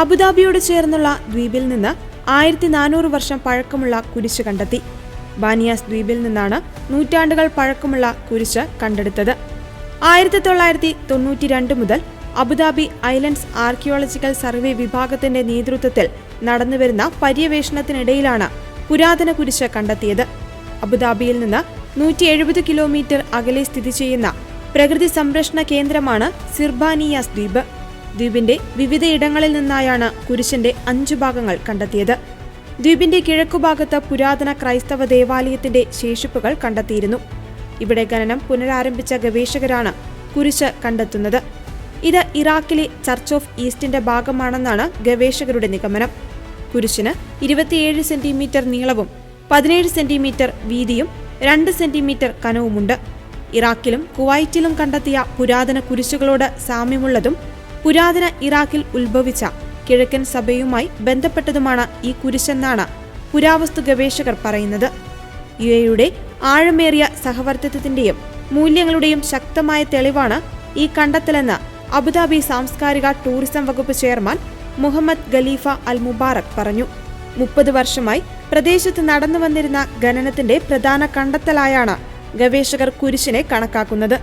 അബുദാബിയോട് ചേർന്നുള്ള ദ്വീപിൽ നിന്ന് ആയിരത്തി നാനൂറ് വർഷം പഴക്കമുള്ള കുരിശ് കണ്ടെത്തി. ബാനിയാസ് ദ്വീപിൽ നിന്നാണ് നൂറ്റാണ്ടുകൾ പഴക്കമുള്ള കുരിശ് കണ്ടെടുത്തത്. ആയിരത്തി തൊള്ളായിരത്തി തൊണ്ണൂറ്റി രണ്ട് മുതൽ അബുദാബി ഐലൻഡ്സ് ആർക്കിയോളജിക്കൽ സർവേ വിഭാഗത്തിന്റെ നേതൃത്വത്തിൽ നടന്നുവരുന്ന പര്യവേഷണത്തിനിടയിലാണ് പുരാതന കുരിശ് കണ്ടെത്തിയത്. അബുദാബിയിൽ നിന്ന് നൂറ്റി എഴുപത് കിലോമീറ്റർ അകലെ സ്ഥിതി ചെയ്യുന്ന പ്രകൃതി സംരക്ഷണ കേന്ദ്രമാണ് സിർബാനിയാസ് ദ്വീപ്. ദ്വീപിന്റെ വിവിധയിടങ്ങളിൽ നിന്നായാണ് കുരിശിന്റെ അഞ്ചു ഭാഗങ്ങൾ കണ്ടെത്തിയത്. ദ്വീപിന്റെ കിഴക്കുഭാഗത്ത് പുരാതന ക്രൈസ്തവ ദേവാലയത്തിന്റെ ശേഷിപ്പുകൾ കണ്ടെത്തിയിരുന്നു. ഇവിടെ ഖനനം പുനരാരംഭിച്ച ഗവേഷകരാണ് കുരിശ് കണ്ടെത്തുന്നത്. ഇത് ഇറാഖിലെ ചർച്ച് ഓഫ് ഈസ്റ്റിന്റെ ഭാഗമാണെന്നാണ് ഗവേഷകരുടെ നിഗമനം. കുരിശിന് ഇരുപത്തിയേഴ് സെന്റിമീറ്റർ നീളവും പതിനേഴ് സെന്റിമീറ്റർ വീതിയും രണ്ട് സെന്റിമീറ്റർ കനവുമുണ്ട്. ഇറാഖിലും കുവൈറ്റിലും കണ്ടെത്തിയ പുരാതന കുരിശുകളോട് സാമ്യമുള്ളതും പുരാതന ഇറാഖിൽ ഉത്ഭവിച്ച കിഴക്കൻ സഭയുമായി ബന്ധപ്പെട്ടതുമാണ് ഈ കുരിശെന്നാണ് പുരാവസ്തു ഗവേഷകർ പറയുന്നത്. യു എയുടെ ആഴമേറിയ സഹവർത്തിത്വത്തിന്റെയും മൂല്യങ്ങളുടെയും ശക്തമായ തെളിവാണ് ഈ കണ്ടെത്തലെന്ന് അബുദാബി സാംസ്കാരിക ടൂറിസം വകുപ്പ് chairman Mohamed Khalifa Al Mubarak പറഞ്ഞു. മുപ്പത് വർഷമായി പ്രദേശത്ത് നടന്നു വന്നിരുന്ന ഖനനത്തിന്റെ പ്രധാന കണ്ടെത്തലായാണ് ഗവേഷകർ കുരിശിനെ കണക്കാക്കുന്നത്.